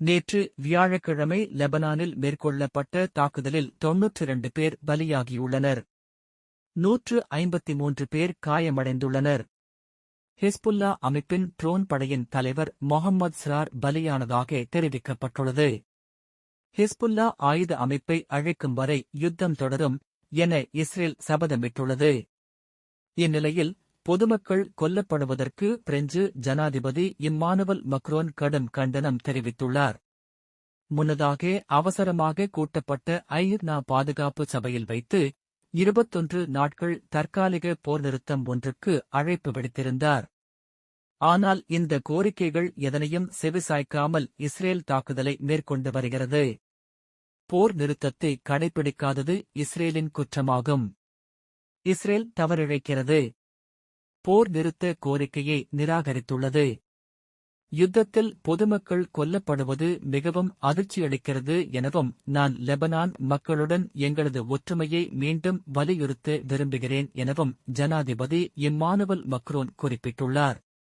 நேற்று வியாழக்கிழமை லெபனானில் மேற்கொள்ளப்பட்ட தாக்குதலில் தொன்னூற்றி இரண்டு பேர் பலியாகியுள்ளனர். நூற்று ஐம்பத்தி மூன்று பேர் காயமடைந்துள்ளனர். ஹிஸ்புல்லா அமைப்பின் ட்ரோன் படையின் தலைவர் மொஹம்மது சிரார் பலியானதாக தெரிவிக்கப்பட்டுள்ளது. ஹிஸ்புல்லா ஆயுத அமைப்பை அழைக்கும் வரை யுத்தம் தொடரும் என இஸ்ரேல் சபதமிட்டுள்ளது. இந்நிலையில் பொதுமக்கள் கொல்லப்படுவதற்கு பிரெஞ்சு ஜனாதிபதி இம்மானுவல் மக்ரோன் கடும் கண்டனம் தெரிவித்துள்ளார். முன்னதாக அவசரமாக கூட்டப்பட்ட ஐநா பாதுகாப்பு சபையில் வைத்து இருபத்தொன்று நாட்கள் தற்காலிக போர் நிறுத்தம் ஒன்றுக்கு அழைப்பு விடுத்திருந்தார். ஆனால் இந்த கோரிக்கைகள் எதனையும் செவிசாய்க்காமல் இஸ்ரேல் தாக்குதலை மேற்கொண்டு வருகிறது. போர் நிறுத்தத்தை கடைபிடிக்காதது இஸ்ரேலின் குற்றமாகும். இஸ்ரேல் தவறிழைக்கிறது. போர் நிறுத்த கோரிக்கையை நிராகரித்துள்ளது. யுத்தத்தில் பொதுமக்கள் கொல்லப்படுவது மிகவும் அதிர்ச்சியளிக்கிறது எனவும் நான் லெபனான் மக்களுடன் எங்களது ஒற்றுமையை மீண்டும் வலியுறுத்த விரும்புகிறேன் எனவும் ஜனாதிபதி இம்மானுவல் மக்ரோன் குறிப்பிட்டுள்ளார்.